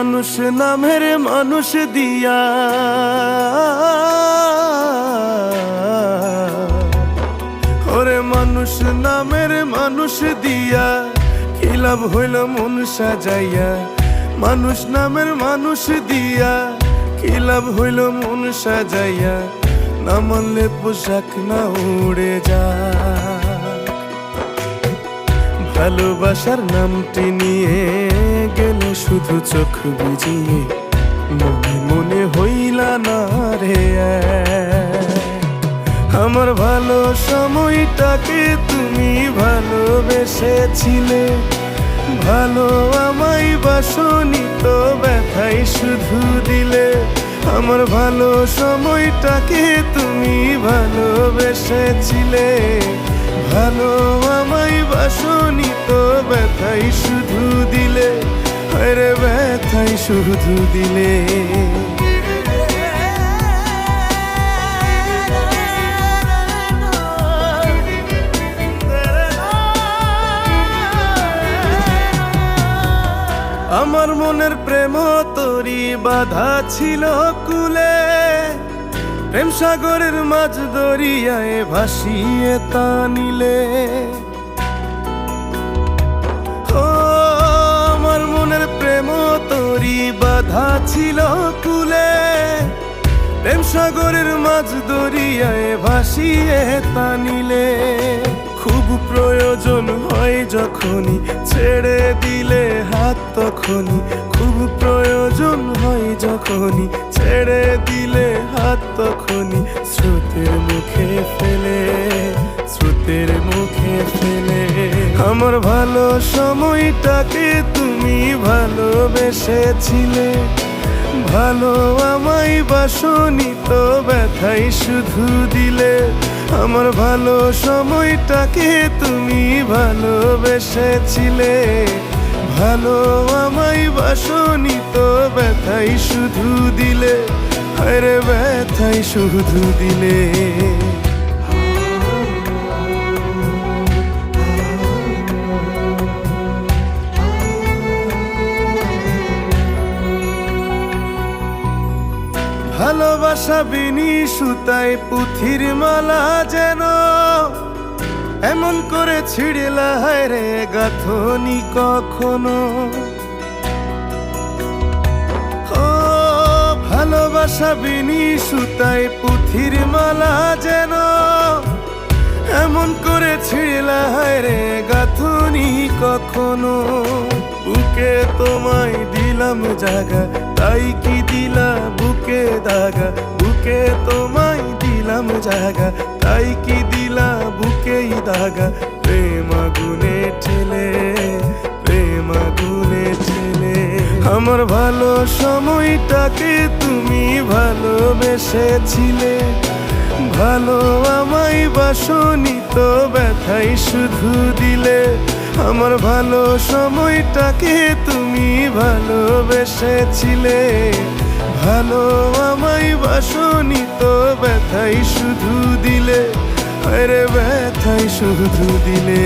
মানুষ নামের মানুষ দিয়া। ওরে মানুষ নামের মানুষ দিয়া। কি লাভ হইল মন সাজাইয়া? মানুষ নামের মানুষ দিয়া। কি লাভ হইল মন সাজাইয়া? না মানলে পোশাক না উড়ে যা ভালোবাসার নামটি নিয়ে গেল শুধু চোখ বুঝিয়ে মনে মনে হইলা না রে আমার ভালো সময়টাকে তুমি ভালোবেসেছিলে। ভালো আমায় বাসনি তো ব্যথাই শুধু দিলে। আমার ভালো সময়টাকে তুমি ভালোবেসেছিলে। ভালো আমায় বাসনি তো ব্যথাই শুধু দিলে। আরে ব্যথাই শুধু দিলে। আমার মনের প্রেম তরি বাধা ছিল কুলে। প্রেম সাগরের মাঝ দরিয়ায় ভাসিয়ে তা নিলে। বাধা ছিল কুলে। প্রেম সাগরের মাঝ দরিয়ায় ভাসিয়ে তা নিলে খুব প্রয়োজন হয় যখনই ছেড়ে দিলে হাত তখনই। খুব প্রয়োজন হয় যখনই ছেড়ে দিলে হাত তখনই। স্রোতের মুখে ফেলে, স্রোতের মুখে ফেলে। আমার ভালো সময়টাকে তুমি ভালোবেসেছিলে। ভালো আমায় বাসনি তো ব্যথাই শুধু দিলে। আমার ভালো সময়টাকে তুমি ভালোবেসেছিলে। ভালো আমায় বাসনি তো ব্যথাই শুধু দিলে। আরে ব্যথাই শুধু দিলে। ভালোবাসা বিনি সুতায় পুথির মালা যেন। এমন করে ছিড়লা রে গাথনি কখনো। ও, ভালোবাসা বিনি সুতায় পুথির মালা যেন। এমন করে ছিড়লা রে গাথনি কখনো। বুকে তোমায় দিলাম জাগা তাই কি দিলা বুকে দাগা? বুকে তোমায় দিলাম জাগা তাই কি দিলা বুকেই দাগা? প্রেম আগুনে ঠেলে, প্রেম আগুনে ঠেলে। আমার ভালো সময়টাকে তুমি ভালোবেসেছিলে। ভালো আমায় বাসনি তো ব্যথাই শুধু দিলে। আমার ভালো সময়টাকে তুমি ভালোবেসেছিলে ভালো আমায় বাসনি তো ব্যথাই শুধু দিলে। আরে ব্যথাই শুধু দিলে।